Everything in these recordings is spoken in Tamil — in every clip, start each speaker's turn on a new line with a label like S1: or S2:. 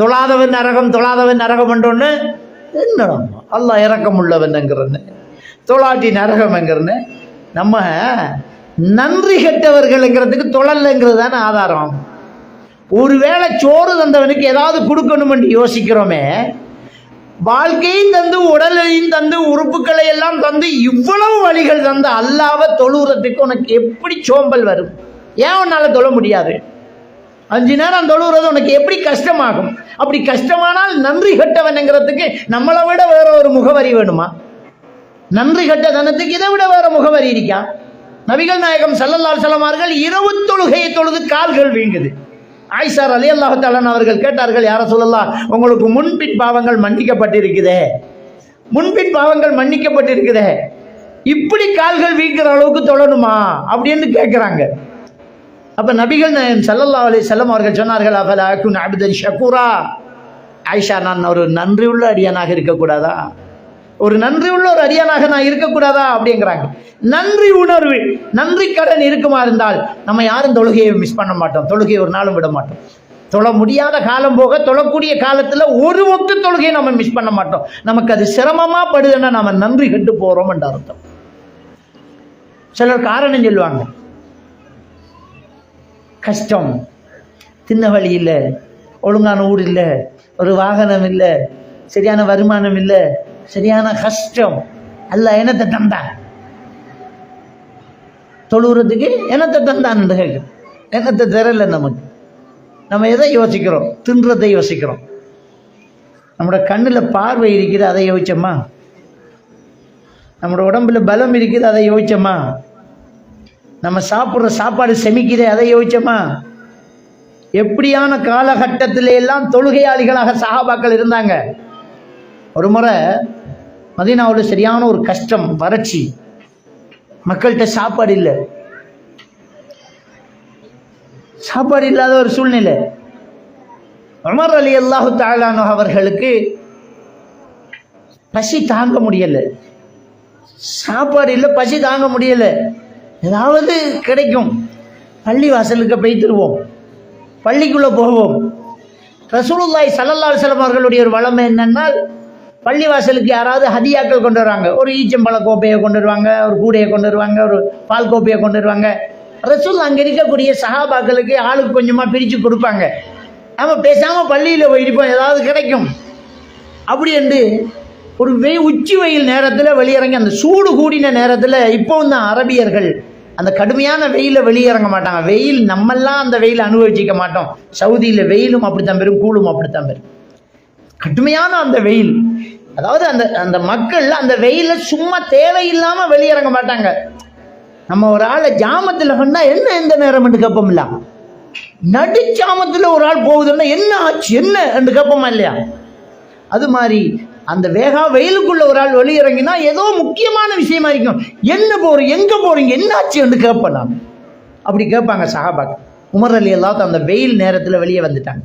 S1: தொழாதவன் நரகம் தொழாதவன் நரகம் என்றொன்னு? என்னடா? அல்லாஹ் இறக்கம் உள்ளவன்ங்கிறன்னு தொழாட்டி நரகம்ங்கிறன்னு நம்ம நன்றி கெட்டவர்கள்ங்கிறதுக்கு தொழல்ங்கிறது தானே ஆதாரம். ஒருவேளை சோறு தந்தவனுக்கு ஏதாவது கொடுக்கணும்னு யோசிக்கிறோமே வாழ்க்கையும் தந்து உடலையும் தந்து உறுப்புகளை எல்லாம் தந்து இவ்வளவு வழிகள் தந்து அல்லாவ தொழுகிறதுக்கு உனக்கு எப்படி சோம்பல் வரும்? ஏன் உன்னால் தொழ முடியாது? அஞ்சு நேரம் தொழுகிறது உனக்கு எப்படி கஷ்டமாகும்? அப்படி கஷ்டமானால் நன்றி கட்டவனுங்கிறதுக்கு நம்மளை விட வேற ஒரு முகவரி வேணுமா? நன்றி கெட்ட தனத்துக்கு இதை விட வேற முகவரி இருக்கா? நபிகள் நாயகம் சல்லல்லால் செல்லமார்கள் இரவு தொழுகையை தொழுது கால்கள் வீங்குது. ஆயிஷார் அலி அல்லாஹாலன் அவர்கள் கேட்டார்கள் யார சொல்லலாம் உங்களுக்கு முன்பின் பாவங்கள் மன்னிக்கப்பட்டிருக்குதே. முன்பின் பாவங்கள் மன்னிக்கப்பட்டிருக்குதே. இப்படி கால்கள் வீங்கிற அளவுக்கு தொழணுமா? அப்படின்னு கேட்குறாங்க அப்போ நபிகள் நாயகம் ஸல்லல்லாஹு அலைஹி அவர்கள் சொன்னார்கள் அஃபலா அகுன் அபிதன் ஷக்கூரா ஆயிஷா நான் ஒரு நன்றி உள்ள அடியானாக இருக்கக்கூடாதா? ஒரு நன்றி உள்ள ஒரு அடியானாக நான் இருக்கக்கூடாதா? அப்படிங்கிறாங்க. நன்றி உணர்வு நன்றி கடன் இருக்குமா இருந்தால் நம்ம யாரும் தொழுகையை மிஸ் பண்ண மாட்டோம். தொழுகையை ஒரு நாளும் விட மாட்டோம். தொழ முடியாத காலம் போக தொழக்கூடிய காலத்தில் ஒரு ஒத்து தொழுகையை நம்ம மிஸ் பண்ண மாட்டோம். நமக்கு அது சிரமமா படுதுன்னா நம்ம நன்றி கெட்டு போகிறோம் என்ற அர்த்தம். சிலர் காரணம் சொல்லுவாங்க. கஷ்டம். தின்ன வழி இல்லை. ஒழுங்கான ஊர் இல்லை. ஒரு வாகனம் இல்லை. சரியான வருமானம் இல்லை. சரியான கஷ்டம். அல்ல என்னத்தை தந்தான் தொழுகிறதுக்கு என்னத்தை தந்தான் கேட்கு என்னத்தை தரல நமக்கு. நம்ம எதை யோசிக்கிறோம்? தின்றதை யோசிக்கிறோம். நம்மளோட கண்ணில் பார்வை இருக்குது அதை யோசிச்சோமா? நம்மளோட உடம்புல பலம் இருக்குது அதை யோசிச்சோமா? நம்ம சாப்பிட்ற சாப்பாடு செமிக்குதே அதை யோசிச்சோமா? எப்படியான காலகட்டத்தில எல்லாம் தொழுகையாளிகளாக சகாபாக்கள் இருந்தாங்க? ஒரு முறை மதினாவில் சரியான ஒரு கஷ்டம் வறட்சி. மக்கள்கிட்ட சாப்பாடு இல்லை. சாப்பாடு இல்லாத ஒரு சூழ்நிலை. உமர் அலி அல்லாஹு தாலானு அவர்களுக்கு பசி தாங்க முடியலை. சாப்பாடு இல்லை பசி தாங்க முடியலை. ஏதாவது கிடைக்கும். பள்ளி வாசலுக்கு தருவோம். பள்ளிக்குள்ளே போவோம். ரசூலுல்லாய் சல்லல்லால் செல்லம் அவர்களுடைய ஒரு வளமை என்னென்னால் பள்ளி வாசலுக்கு யாராவது ஹதியாக்கள் கொண்டு வருவாங்க. ஒரு ஈச்சம்பழ கோப்பையை கொண்டு வருவாங்க ஒரு கூடையை கொண்டு வருவாங்க ஒரு பால் கோப்பையை கொண்டு வருவாங்க. ரசூல் அங்கே இருக்கக்கூடிய சஹாபாக்களுக்கு ஆளுக்கு கொஞ்சமாக பிரித்து கொடுப்பாங்க. நம்ம பேசாமல் பள்ளியில் போயிருப்போம் ஏதாவது கிடைக்கும். அப்படி என்று ஒரு வெய் உச்சி வெயில் நேரத்தில் வெளியிறங்கி அந்த சூடு கூடின நேரத்தில் இப்போவும் தான் அரபியர்கள் அந்த கடுமையான வெயிலில் வெளியிறங்க மாட்டாங்க. வெயில் நம்மெல்லாம் அந்த வெயில் அனுபவிச்சிக்க மாட்டோம். சவுதியில் வெயிலும் அப்படித்தான் பெரும் கூழும் அப்படித்தான் பெரும். கடுமையான அந்த வெயில். அதாவது அந்த அந்த மக்கள் அந்த வெயிலில் சும்மா தேவையில்லாமல் வெளியிறங்க மாட்டாங்க. நம்ம ஒரு ஆளை ஜாமத்தில் கண்டா என்ன எந்த நேரம் கேட்போம் இல்ல நடுச்சாமத்தில் ஒரு ஆள் போகுதுன்னா என்ன ஆச்சு? என்ன என்று கேட்போமா இல்லையா? அது மாதிரி அந்த வேகா வெயிலுக்குள்ள ஒரு ஆள் வெளியிறங்கினா ஏதோ முக்கியமான விஷயமா இருக்கும். என்ன போறீங்க எங்க போறீங்க என்னாச்சு கேட்பேன் நான் அப்படி கேட்பாங்க சஹாபாக் உமர் அலி அல்லாத் அந்த வெயில் நேரத்தில் வெளியே வந்துட்டாங்க.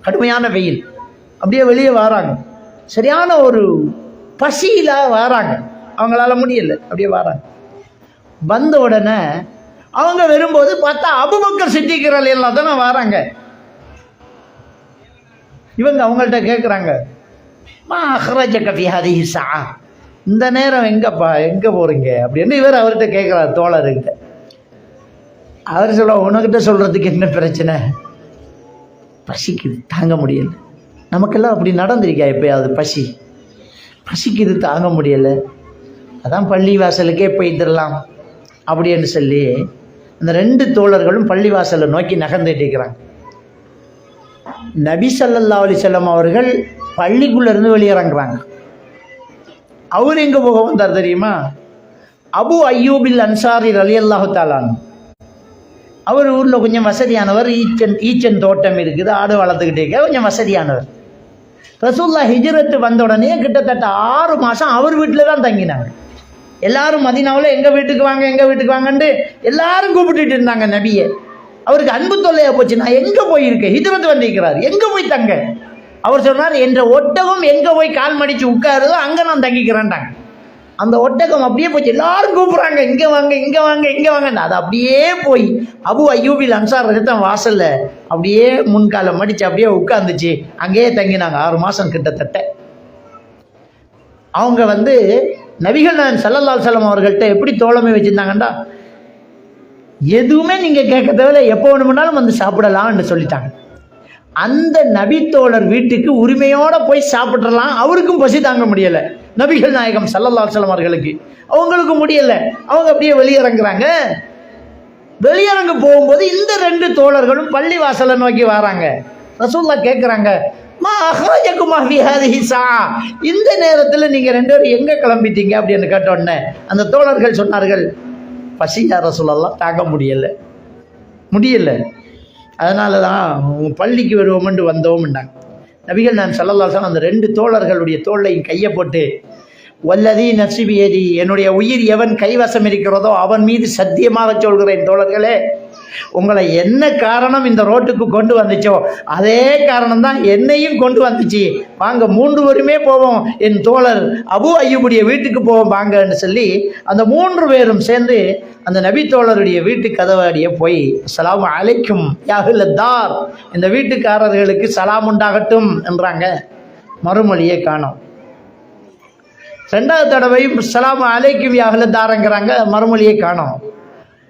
S1: கடுமையான வெயில். அப்படியே வெளியே வராங்க. சரியான ஒரு பசியில் வராங்க. அவங்களால முடியல அப்படியே வராங்க. வந்த உடனே அவங்க வரும்போது பார்த்தா அபுபக்கர் சித்திக்கிற எல்லாம் தானே வராங்க. இவங்க அவங்கள்ட்ட கேட்குறாங்க மா அஹ்ரஜ கஃபி ஹதிஹி சா இந்த நேரம் எங்கப்பா எங்கே போகிறீங்க அப்படின்னு இவர் அவர்கிட்ட கேட்குறார் தோழர்கிட்ட. அவர் சொல்ல உனக்கிட்ட சொல்கிறதுக்கு என்ன பிரச்சனை? பசிக்குது தாங்க முடியல. நமக்கெல்லாம் அப்படி நடந்திருக்கா எப்பயாவது பசி? பசிக்குது தாங்க முடியலை. அதான் பள்ளி வாசலுக்கே போய்த்திடலாம் அப்படின்னு சொல்லி அந்த ரெண்டு தோழர்களும் பள்ளி வாசலை நோக்கி நகர்ந்துட்டு இருக்கிறாங்க. நபி சல்லல்லா அலைஹி அவர்கள் பள்ளிக்குள்ளேருந்து வெளியிறங்குறாங்க. அவர் எங்கே போக வந்தார் தெரியுமா? அபு ஐயூபில் அன்சாரி அலி அல்லாஹாலான் அவர் ஊரில் கொஞ்சம் வசதியானவர் ஈச்சன் ஈச்சன் தோட்டம் இருக்குது ஆடு வளர்த்துக்கிட்டே இருக்க கொஞ்சம் வசதியானவர். ரசூல்லா ஹிஜ்ரத்து வந்த உடனே கிட்டத்தட்ட ஆறு மாதம் அவர் வீட்டில் தான் தங்கினாங்க. எல்லாரும் மதினாவில் எங்கள் வீட்டுக்கு வாங்க எங்கள் வீட்டுக்கு வாங்கன்ட்டு எல்லாரும் கூப்பிட்டுட்டு இருந்தாங்க நபியை. அவருக்கு அன்பு தொல்லையா போச்சு நான் எங்கே போயிருக்கேன்? ஹிஜ்ரத் வந்திருக்கிறார் எங்கே போய் தங்க? அவர் சொன்னார் என்ற ஒட்டகம் எங்கே போய் கால் மடித்து உட்காருதோ அங்கே நான் தங்கிக்கிறேன்டாங்க அந்த ஒட்டகம் அப்படியே போச்சு. எல்லாரும் கூப்பிட்றாங்க இங்கே வாங்க இங்கே வாங்க இங்கே வாங்க அது அப்படியே போய் அபு ஐயூபில் அன்சார் ரத்தம் வாசலில் அப்படியே முன்காலை மடித்து அப்படியே உட்காந்துச்சு அங்கேயே தங்கினாங்க ஆறு மாதம் கிட்டத்தட்ட. அவங்க வந்து நபிகள் நான் சல்லல்லால் செல்லம் அவர்கள்ட்ட எப்படி தோழமை வச்சுருந்தாங்கண்டா? எதுவுமே நீங்கள் கேட்க தேவையில்ல. எப்போ வேணுமுன்னாலும் வந்து சாப்பிடலாம்னு சொல்லிட்டாங்க. அந்த நபித்தோழர் வீட்டுக்கு உரிமையோட போய் சாப்பிட்றலாம். அவருக்கும் பசி தாங்க முடியலை. நபிகள் நாயகம் சல்லல்லால் செல்லம் அவர்களுக்கு. அவங்களுக்கு முடியலை. அவங்க அப்படியே வெளியிறங்குறாங்க. வெளியிறங்க போகும்போது இந்த ரெண்டு தோழர்களும் பள்ளி வாசலை நோக்கி வராங்க. ரசூல்லா கேட்குறாங்க மா அஹ்ரஜகுமா இந்த நேரத்தில் நீங்கள் ரெண்டு பேரும் எங்கே கிளம்பிட்டீங்க? அப்படின்னு கேட்ட உடனே அந்த தோழர்கள் சொன்னார்கள் பசி யார் ரசூலெல்லாம் தாங்க முடியலை. முடியலை. அதனால தான் பள்ளிக்கு வருவோம்னு வந்தோம்னாங்க. நபிகள் நான் சல்லல்லாசன் அந்த ரெண்டு தோழர்களுடைய தோளையும் கையை போட்டு வல்லதி நசிபியதி என்னுடைய உயிர் எவன் கைவசம் இருக்கிறதோ அவன் மீது சத்தியமாக சொல்கிறேன் தோழர்களே உங்களை என்ன காரணம் இந்த ரோட்டுக்கு கொண்டு வந்துச்சோ அதே காரணம் தான் என்னையும் கொண்டு வந்துச்சு. வாங்க மூன்று பேருமே போவோம். என் தோழர் அபு ஐயுபுடைய வீட்டுக்கு போவோம் வாங்கன்னு சொல்லி அந்த மூன்று பேரும் சேர்ந்து அந்த நபி தோழருடைய வீட்டு கதவாடியே போய் சலாம் அழைக்கும் யாகுலத்தார் இந்த வீட்டுக்காரர்களுக்கு சலாம் உண்டாகட்டும் என்றாங்க. மறுமொழியை காணோம். ரெண்டாவது தடவையும் சலாம் அலைக்கும் யாகுலத்தாரங்கிறாங்க மறுமொழியை காணோம்.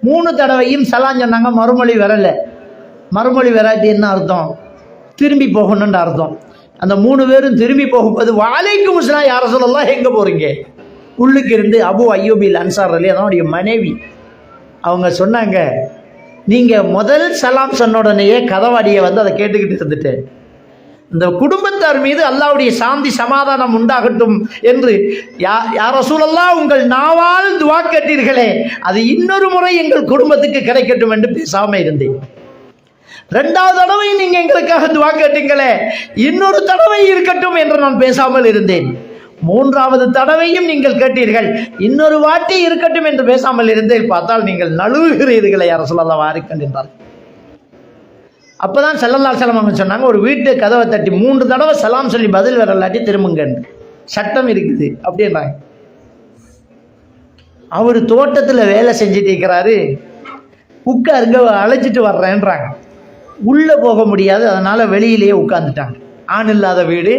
S1: மூணு தடவையும் சலான் சொன்னாங்க மறுமொழி வரல. மறுமொழி வராட்டி என்ன அர்த்தம்? திரும்பி போகணுன்ற அர்த்தம். அந்த மூணு பேரும் திரும்பி போகும்போது வாழைக்கு முஸ்லாம் யார சொல்லலாம் எங்கே போகிறீங்க உள்ளுக்கு இருந்து அபு ஐயூபில் அன்சார் அலி அதனுடைய மனைவி அவங்க சொன்னாங்க நீங்கள் முதல் சலாம் சொன்ன உடனேயே கதவாடியை வந்து அதை கேட்டுக்கிட்டு இருந்துட்டேன். இந்த குடும்பத்தார் மீது அல்லாவுடைய சாந்தி சமாதானம் உண்டாகட்டும் என்று யா யார சூழல்லாம் உங்கள் நாவால் துவா கேட்டீர்களே அது இன்னொரு முறை எங்கள் குடும்பத்துக்கு கிடைக்கட்டும் என்று பேசாமல் இருந்தேன். ரெண்டாவது தடவை நீங்க எங்களுக்காக துவா கேட்டீங்களே இன்னொரு தடவை இருக்கட்டும் என்று நான் பேசாமல் இருந்தேன். மூன்றாவது தடவையும் நீங்கள் கேட்டீர்கள் இன்னொரு வாட்டி இருக்கட்டும் என்று பேசாமல் இருந்தேன். பார்த்தால் நீங்கள் நழுவுகிறீர்களே யார சொல்லலாம் அப்போ தான் செல்லல்லா செல்லம் அவங்க சொன்னாங்க ஒரு வீட்டு கதவை தட்டி மூன்று தடவை சலாம் சொல்லி பதில் வரலாட்டி திரும்புங்கன்னு. சட்டம் இருக்குது அப்படின்றாங்க. அவர் தோட்டத்தில் வேலை செஞ்சுட்டு இருக்கிறாரு. உட்காருங்க அழைச்சிட்டு வர்றேன்றாங்க. உள்ளே போக முடியாது அதனால் வெளியிலேயே உட்காந்துட்டாங்க ஆண் இல்லாத வீடு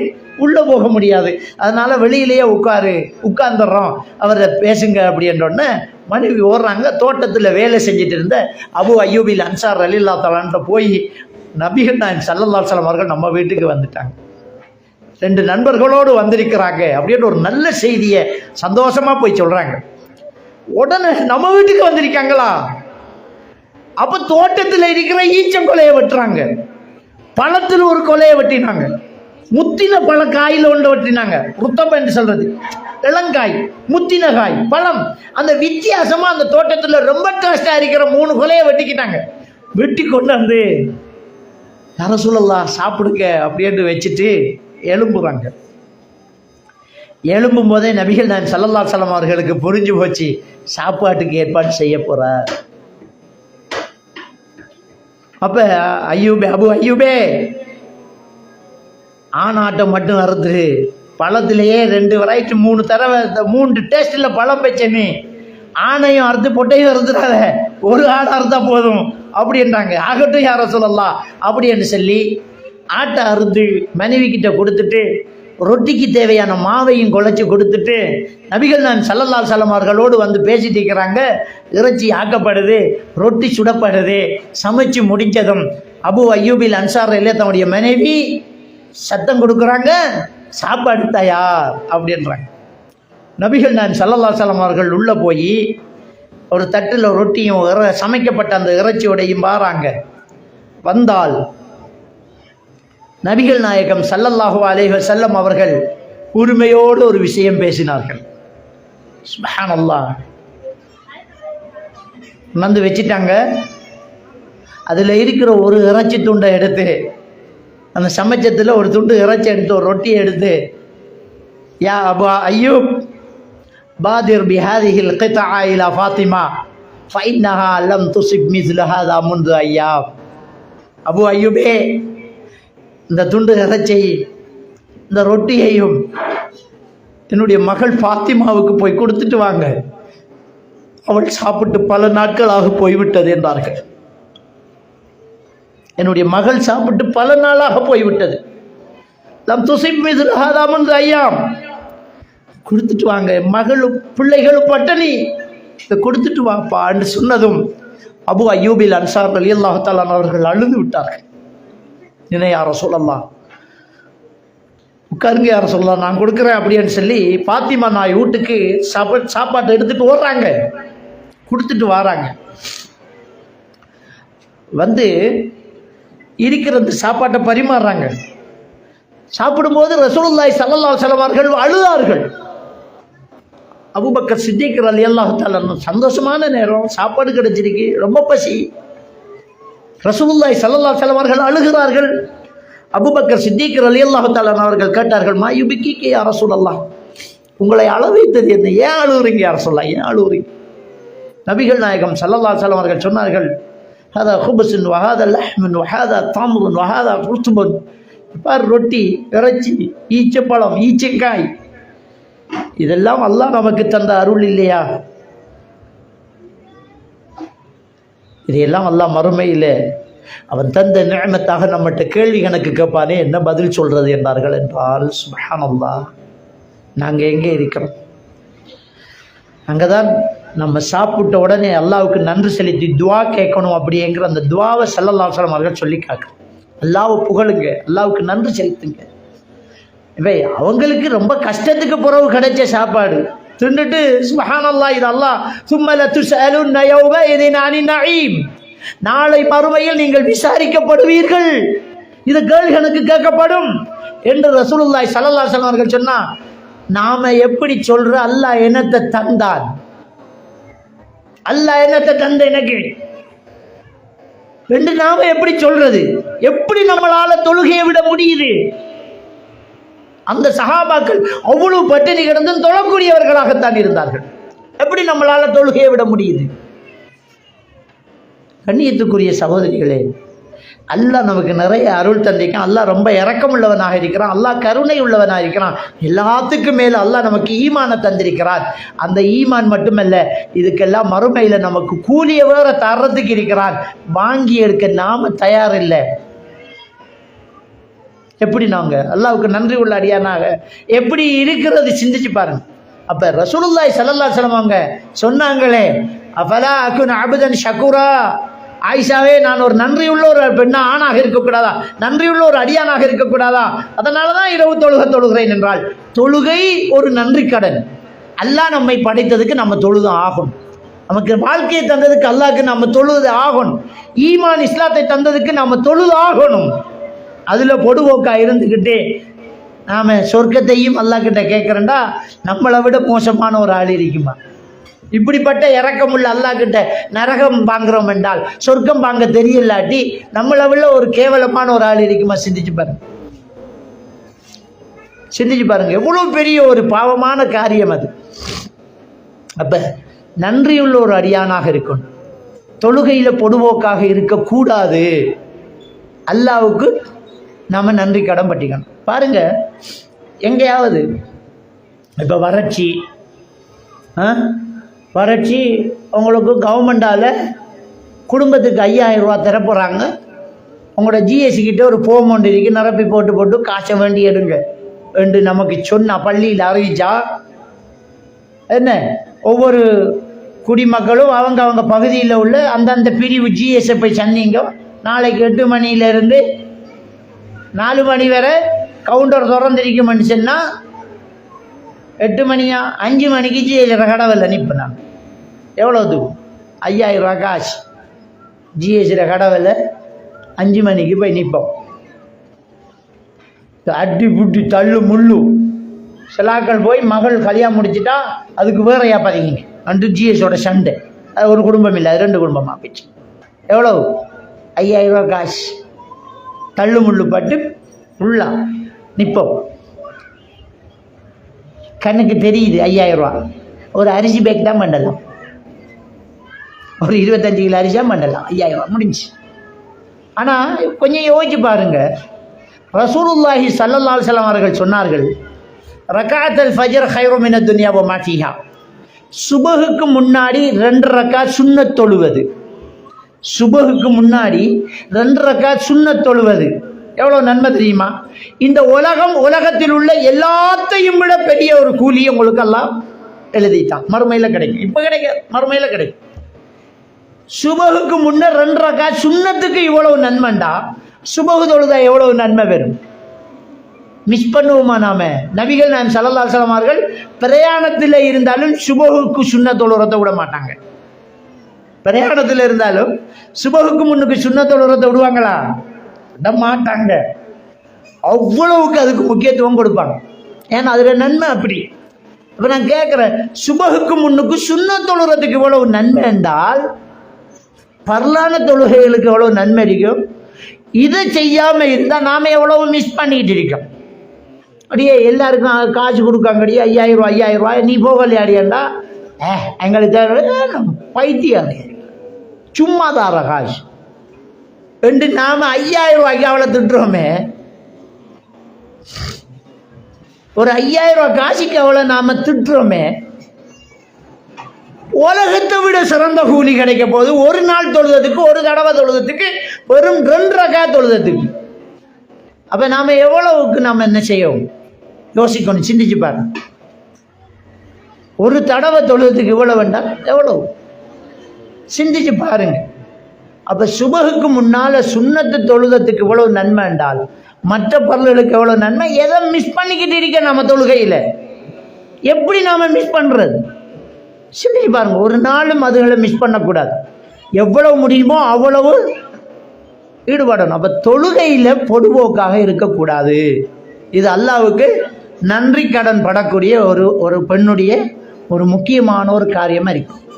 S1: உள்ளே போக முடியாது. அதனால் வெளியிலேயே உட்காரு உட்காந்துடுறோம் அவரை பேசுங்க அப்படின்றோடனே மனைவி ஓடுறாங்க. தோட்டத்தில் வேலை செஞ்சுட்டு இருந்த அபு ஐயூபில் அன்சார் அலில்லா தலான்ட்ட போய் நபிகள் நான் சல்லல்லா சலம் அவர்கள் நம்ம வீட்டுக்கு வந்துட்டாங்க. ரெண்டு நண்பர்களோடு வந்திருக்கிறாங்க அப்படின்னு ஒரு நல்ல செய்தியை சந்தோஷமாக போய் சொல்கிறாங்க உடனே நம்ம வீட்டுக்கு வந்திருக்காங்களா? அப்போ தோட்டத்தில் இருக்கிற ஈச்சங்கொலையை வெட்டுறாங்க. பழத்தில் ஒரு கொலையை வெட்டினாங்க. முத்தின பழ காயில் ஒன்று வெட்டினாங்க. ருத்தம் என்று சொல்றது. இளங்காய் முத்தின காய் பழம். அந்த வித்தியாசமாக அந்த தோட்டத்தில் ரொம்ப டேஸ்டாக இருக்கிற மூணு கொலையை வெட்டிக்கிட்டாங்க. வெட்டி கொண்டு வந்து யார சொல்லலாம் சாப்பிடுங்க அப்படின்னு வச்சுட்டு எழும்புறாங்க. எழும்பும் போதே நபிகள் நான் சல்லல்லா சலம் அவர்களுக்கு புரிஞ்சு போச்சு சாப்பாட்டுக்கு ஏற்பாடு செய்ய போகிறார் அப்போ ஐயூபே அபு ஐயூபே ஆணாட்டம் மட்டும் வருது. பழத்திலேயே ரெண்டு வெரைட்டி மூணு தடவை இந்த மூன்று டேஸ்ட்டில் பழம் வச்சேன்னு ஆணையும் அறுத்து பொட்டையும் அறுத்துறாத ஒரு ஆடை அறுத்தா போதும். அப்படின்றாங்க. ஆகட்டும் யார சொல்லலாம் அப்படின்னு சொல்லி ஆட்டை அறுத்து மனைவி கிட்ட கொடுத்துட்டு ரொட்டிக்கு தேவையான மாவையும் குழைச்சி கொடுத்துட்டு நபிகள் நான் சல்லல்லால் சலமார்களோடு வந்து பேசிட்டு இருக்கிறாங்க. இறைச்சி ஆக்கப்படுது ரொட்டி சுடப்படுது சமைச்சு முடிஞ்சதும் அபு ஐயூபில் அன்சாரில் தன்னுடைய மனைவி சத்தம் கொடுக்குறாங்க சாப்பாடு தயார் அப்படின்றாங்க. நபிகள் நான் சல்லல்லா சலமார்கள் உள்ளே போய் ஒரு தட்டில் ரொட்டியும் இற சமைக்கப்பட்ட அந்த இறைச்சியோடையும் பாராங்க. வந்தால் நபிகள் நாயகம் சல்லல்லாஹு அலேஹ செல்லம் அவர்கள் உரிமையோடு ஒரு விஷயம் பேசினார்கள். சுப்ஹானல்லாஹ். வந்து வச்சிட்டாங்க. அதில் இருக்கிற ஒரு இறைச்சி துண்டை எடுத்து அந்த சமைச்சத்தில் ஒரு துண்டு இறைச்சி எடுத்து ஒரு ரொட்டி எடுத்து யா அபா ஐயூப் பாதிர் பிஹாதிஹில் கிதா இலா ஃபாத்திமா ஃபைன்னஹா லம் துசிப் மிஸ்லஹாதா முந்து ஐயா அபு ஐயுபே இந்த துண்டு இறைச்சி இந்த ரொட்டியையும் என்னுடைய மகள் ஃபாத்திமாவுக்கு போய் கொடுத்துட்டு வாங்க. அவள் சாப்பிட்டு பல நாட்களாக போய்விட்டது என்றார்கள். என்னுடைய மகள் சாப்பிட்டு பல நாளாக போய்விட்டது. லம் துசிப் மீது ஹாதாமன் ஐயாம் கொடுத்துட்டு வாங்க. மகளும் பிள்ளைகளும் பட்டணி இதை கொடுத்துட்டு வாப்பா என்று சொன்னதும் அபு அய்யூபில் அன்சார் அலி அல்லாஹாலான் அவர்கள் அழுது விட்டார்கள். நினை யார சொல்லலாம் உட்காருங்க யார சொல்லலாம் நான் கொடுக்குறேன் அப்படின்னு சொல்லி பாத்திமா நாய் வீட்டுக்கு சாப்பா சாப்பாட்டை எடுத்துட்டு ஓடுறாங்க. கொடுத்துட்டு வராங்க. வந்து இருக்கிற அந்த சாப்பாட்டை பரிமாறுறாங்க. சாப்பிடும்போது ரசூலுல்லாய் சல்லல்லா செலவார்கள் அழுதார்கள். அபுபக்கர் சித்திக்கிற அலி அல்லாஹால சந்தோஷமான நேரம் சாப்பாடு கிடைச்சிருக்கு ரொம்ப பசி. ரசூல்லாய் சல்லல்லா செலவார்கள் அழுகிறார்கள். அபுபக்கர் சித்திக்கிற அலி அல்லாஹாலன் அவர்கள் கேட்டார்கள் மா யுபிக்கி கே யார உங்களை அளவைத்தது என்ன ஏன் அழுகுறீங்க யார சொல்லலாம் ஏன் அழுகுறீங்க நபிகள் நாயகம் சல்லல்லா செலவார்கள் அவர்கள் சொன்னார்கள் ஹதா ஹுபஸின் வஹாதா லஹ்மன் வஹாதா தாமுன் வஹாதா குர்த்துபன் பார் ரொட்டி இறைச்சி ஈச்சப்பழம் ஈச்சக்காய் இதெல்லாம் அல்லாஹ் நமக்கு தந்த அருள் இல்லையா? இதையெல்லாம் அல்லாஹ் மறுமையில் அவன் தந்த நியமத்தாக நம்மகிட்ட கேள்வி கணக்கு கேட்பானே என்ன பதில் சொல்றது என்றார்கள் என்றால் சுபஹானல்லா நாங்கள் எங்கே இருக்கிறோம்? அங்கே தான் நம்ம சாப்பிட்ட உடனே அல்லாவுக்கு நன்றி செலுத்தி துவா கேட்கணும் அப்படிங்கிற அந்த துவாவை செல்லல்லாசலம் அவர்கள் சொல்லி காக்கிறோம் அல்லாவை புகழுங்க அல்லாவுக்கு நன்றி செலுத்துங்க. இப்போ அவங்களுக்கு ரொம்ப கஷ்டத்துக்கு பிறகு கிடைச்ச சாப்பாடு. தின்னுட்டு சுபஹானல்லா இது அல்லா சும்மல துசலுன் நயோவ இதை நானி நஈம் நாளை மறுமையில் நீங்கள் விசாரிக்கப்படுவீர்கள். இது கேள்கனுக்கு கேட்கப்படும் என்று ரசூலுல்லாய் சலல்லா சலம் அவர்கள் சொன்னா நாம எப்படி சொல்ற? அல்லாஹ் என்னத்தை தந்தான்? அல்லாஹ் என்னத்தை தந்த எனக்கு? ரெண்டு நாம எப்படி சொல்றது? எப்படி நம்மளால தொழுகையை விட முடியுது? அந்த சகாபாக்கள் அவ்வளவு பட்டினி கிடந்தும் தொழக்கூடியவர்களாகத்தான் இருந்தார்கள். எப்படி நம்மளால் தொழுகையை விட முடியுது? கண்ணியத்துக்குரிய சகோதரிகளே அல்லாஹ் நமக்கு நிறைய அருள் தந்திருக்கான். அல்லாஹ் ரொம்ப இறக்கம் உள்ளவனாக இருக்கிறான். அல்லாஹ் கருணை உள்ளவனாக இருக்கிறான். எல்லாத்துக்கும் மேலே அல்லாஹ் நமக்கு ஈமானை தந்திருக்கிறான் அந்த ஈமான் மட்டுமல்ல இதுக்கெல்லாம் மறுமையில் நமக்கு கூலிய வேற தர்றதுக்கு இருக்கிறான் வாங்கி எடுக்க நாம தயார் இல்லை எப்படி நாங்கள் அல்லாவுக்கு நன்றி உள்ள அடியானாக. எப்படி இருக்கிறது சிந்திச்சு பாருங்க. அப்போ ரசூலுல்லாய் சல்லல்லா அவங்க சொன்னாங்களே அஃபலா அக்குன் அபுதன் ஷக்குரா ஆயிஷாவே நான் ஒரு நன்றியுள்ள ஒரு பெண்ணா ஆணாக இருக்கக்கூடாதா? நன்றியுள்ள ஒரு அடியானாக இருக்கக்கூடாதா? அதனால தான் இரவு தொழுக தொழுகிறேன் என்றால் தொழுகை ஒரு நன்றி கடன். அல்லாஹ் நம்மை படைத்ததுக்கு நம்ம தொழுது ஆகும் நமக்கு வாழ்க்கையை தந்ததுக்கு அல்லாஹ்க்கு நம்ம தொழுது ஆகணும். ஈமான் இஸ்லாத்தை தந்ததுக்கு நம்ம தொழுது ஆகணும். அதில் பொடுபோக்காக இருந்துக்கிட்டு நாம் சொர்க்கத்தையும் அல்லாஹ்கிட்ட கேட்குறேன்டா நம்மளை விட மோசமான ஒரு ஆள் இருக்குமா? இப்படிப்பட்ட இறக்கமுள்ள அல்லாஹ்கிட்ட நரகம் வாங்குறோம் என்றால் சொர்க்கம் வாங்க தெரியலாட்டி நம்மளை விட ஒரு கேவலமான ஒரு ஆள் இருக்குமா? சிந்திச்சு பாருங்க. சிந்திச்சு பாருங்க. எவ்வளோ பெரிய ஒரு பாவமான காரியம் அது. அப்போ நன்றியுள்ள ஒரு அடியானாக இருக்கணும். தொழுகையில் பொடுவோக்காக இருக்கக்கூடாது. அல்லாவுக்கு நம்ம நன்றி கடன் பட்டிக்கணும். பாருங்க எங்கேயாவது இப்போ வறட்சி ஆ? வறட்சி உங்களுக்கு கவர்மெண்டால் குடும்பத்துக்கு ஐயாயிரம் ரூபா தர போகிறாங்க உங்களோட ஜிஎஸ்சி கிட்டே ஒரு ஃபோம் ஒன்று இருக்கு நிரப்பி போட்டு போட்டு காசை வேண்டி எடுங்க என்று நமக்கு சொன்னால் பள்ளியில் அறிவிச்சா என்ன? ஒவ்வொரு குடிமக்களும் அவங்க அவங்க பகுதியில் உள்ள அந்தந்த பிரிவு ஜிஎஸ்ஸை போய் சந்திங்க. நாளைக்கு எட்டு மணியிலேருந்து நாலு மணி வரை கவுண்டர் திறந்திருக்கும் மனுஷன்னா எட்டு மணியா அஞ்சு மணிக்கு ஜிஎஸ்டி கடவுள நிற்பேன் நான். எவ்வளோ தூக்கும் ஐயாயிரம் ரூபா காசு. ஜிஎஸ்சியில் கடவுள அஞ்சு மணிக்கு போய் நிற்போம் அட்டி புட்டி தள்ளு முள்ளு. சிலாக்கள் போய் மகள் கல்யாணம் முடிச்சிட்டா அதுக்கு வேறையா பதிங்க அன்று ஜிஎஸோட சண்டை. அது ஒரு குடும்பம் இல்லை அது ரெண்டு குடும்பமாக போச்சு. எவ்வளோ ஐயாயிரம் ரூபா காசு. தள்ளு முள்ளு பட்டு ஃபுல்லாக நிற்போம் கண்ணுக்கு தெரியுது ஐயாயிரம் ரூபா. ஒரு அரிசி பேக் தான் பண்ணலாம் ஒரு இருபத்தஞ்சு கிலோ அரிசியாக பண்ணலாம் ஐயாயிரம் ரூபா முடிஞ்சு. ஆனால் கொஞ்சம் யோசிச்சு பாருங்கள் ரசூலுல்லாஹி சல்லல்லாஹு அலைஹி அவர்கள் சொன்னார்கள் ரகாத்தல் ஃபஜர் ஹைரோமின துன்யாவோ மாஃபியா சுபகுக்கு முன்னாடி ரெண்டு ரக்கா சுண்ணத் தொழுவது. சுபகுக்கு முன்னாடி ரெண்டரைக்கா சுண்ண சுண்ணத் தொழுவது. எவ்வளோ நன்மை தெரியுமா? இந்த உலகம் உலகத்தில் உள்ள எல்லாத்தையும் விட பெரிய ஒரு கூலி உங்களுக்கெல்லாம் எழுதிட்டான். மறுமையில் கிடைக்கும். இப்போ கிடைக்காது. மறுமையில் கிடைக்கும். சுபகுக்கு முன்னர் ரெண்டரைக்கா சுண்ணத்துக்கு இவ்வளவு நன்மைண்டா? சுபகு தொழுதா எவ்வளவு நன்மை பெறும்? மிஸ் பண்ணுவோமா நாம? நபிகள் நான் சல்லல்லாசலமார்கள் பிரயாணத்தில் இருந்தாலும் சுபகுக்கு சுண்ண தொழுறத விட மாட்டாங்க. பிரயாணத்தில் இருந்தாலும் சுபகுக்கு முன்னுக்கு சுண்ண தொழுறத விடுவாங்களா? விட மாட்டாங்க அவ்வளவுக்கு அதுக்கு முக்கியத்துவம் கொடுப்பாங்க. ஏன்னா அதில் நன்மை அப்படி. இப்போ நான் கேட்குறேன் சுபகுக்கு முன்னுக்கு சுண்ண தொழுறதுக்கு இவ்வளவு நன்மை என்றால் பரலான தொழுகைகளுக்கு எவ்வளோ நன்மை இருக்கும்? இதை செய்யாமல் இருந்தால் நாம் எவ்வளவு மிஸ் பண்ணிக்கிட்டு இருக்கோம்? அப்படியே எல்லாருக்கும் காசு கொடுக்காங்கடியே ஐயாயிரம் ரூபாய் ஐயாயிரம் ரூபாய் நீ போகலையாடியாண்டா ஏ எங்களுக்கு பைத்தியம் சும்மா தார காசு என்று நாம் ஐயாயிரம் ரூபாய்க்கு அவளை திட்டுறோமே ஒரு ஐயாயிரம் ரூபாய் காசிக்கு அவளை நாம் திட்டுறோமே உலகத்தை விட சிறந்த கூலி கிடைக்க போகுது ஒரு நாள் தொழுதத்துக்கு ஒரு தடவை தொழுதத்துக்கு வெறும் ரெண்டு ரக்கா தொழுதத்துக்கு அப்போ நாம் எவ்வளவுக்கு நாம் என்ன செய்யவும் யோசிக்கணும் சிந்திச்சு பாருங்க ஒரு தடவை தொழுதுக்கு இவ்வளவு வேண்டாம். எவ்வளவு? சிந்திச்சு பாருங்க. அப்போ சுபகுக்கு முன்னால் சுண்ணத்து தொழுதத்துக்கு இவ்வளவு நன்மை என்றால் மற்ற பொருள்களுக்கு எவ்வளோ நன்மை? எதை மிஸ் பண்ணிக்கிட்டு இருக்க நம்ம தொழுகையில்? எப்படி நாம் மிஸ் பண்ணுறது சிந்திச்சு பாருங்க. ஒரு நாளும் அதுகளை மிஸ் பண்ணக்கூடாது. எவ்வளவு முடியுமோ அவ்வளவு ஈடுபடணும். அப்போ தொழுகையில் பொதுபோக்காக இருக்கக்கூடாது. இது அல்லாவுக்கு நன்றி கடன் படக்கூடிய ஒரு ஒரு பெண்ணுடைய ஒரு முக்கியமான ஒரு காரியமாக இருக்கும்